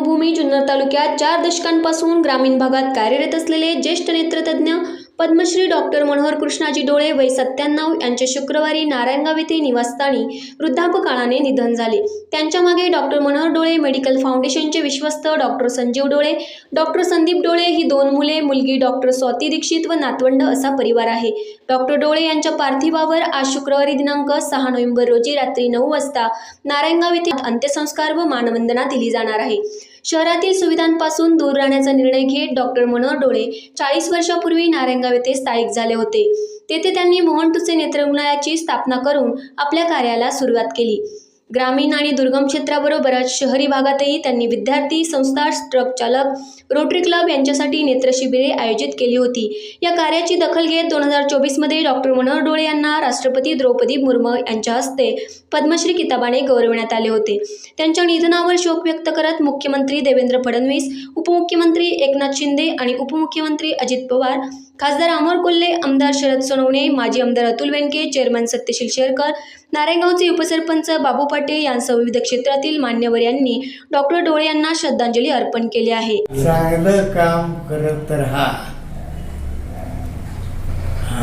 कर्मभूमी जुन्नर तालुक्यात चार दशकांपासून ग्रामीण भागात कार्यरत असलेले ज्येष्ठ नेत्रतज्ञ पद्मश्री डॉक्टर मनोहर कृष्णाजी डोळे वय सत्त्याण्णव यांचे शुक्रवारी नारायणगाव येथे निवासस्थानी वृद्धापकाळाने निधन झाले. त्यांच्या मागे डॉक्टर मनोहर डोळे मेडिकल फाउंडेशनचे विश्वस्त डॉक्टर संजीव डोळे डॉक्टर संदीप डोळे ही दोन मुले मुलगी डॉक्टर स्वाती दीक्षित व नातवंड असा परिवार आहे. डॉक्टर डोळे यांच्या पार्थिवावर आज शुक्रवारी दिनांक सहा नोव्हेंबर रोजी रात्री नऊ वाजता नारायणगाव येथे अंत्यसंस्कार व मानवंदना दिली जाणार आहे. शहरातील सुविधांपासून दूर राहण्याचा निर्णय घेत डॉक्टर मनोहर डोळे चाळीस वर्षापूर्वी नारायणगाव ते स्थायिक झाले होते. तेथे त्यांनी मोहन टुसे नेत्ररुग्णालयाची स्थापना करून आपल्या कार्याला सुरुवात केली. ग्रामीण आणि दुर्गम क्षेत्राबरोबरच शहरी भागातही त्यांनी विद्यार्थी संस्था ट्रक चालक रोटरी क्लब यांच्यासाठी नेत्रशिबिरे आयोजित केली होती. या कार्याची दखल घेत दोन हजार चोवीसमध्ये डॉक्टर मनोहर डोळे यांना राष्ट्रपती द्रौपदी मुर्मू यांच्या हस्ते पद्मश्री किताबाने गौरविण्यात आले होते. त्यांच्या निधनावर शोक व्यक्त करत मुख्यमंत्री देवेंद्र फडणवीस उपमुख्यमंत्री एकनाथ शिंदे आणि उपमुख्यमंत्री अजित पवार खासदार अमर कोल्हे आमदार शरद सोनवणे माजी आमदार अतुल वेनके चेअरमन सत्यशील शेरकर नारायणगावचे उपसरपंच बाबू पाटे यांसह विविध क्षेत्रातील मान्यवर यांनी डॉक्टर डोळे यांना श्रद्धांजली अर्पण केली आहे. चांगलं काम करत राहा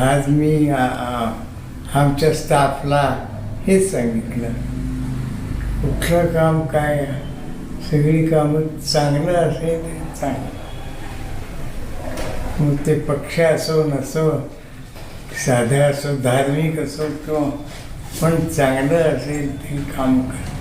आज मी आमच्या स्टाफला हे सांगितलं. कुठलं काम काय सगळी कामं चांगलं असेल चांगलं. मग ते पक्ष असो नसो साधे असो धार्मिक असो किंवा पण चांगलं असेल ते काम कर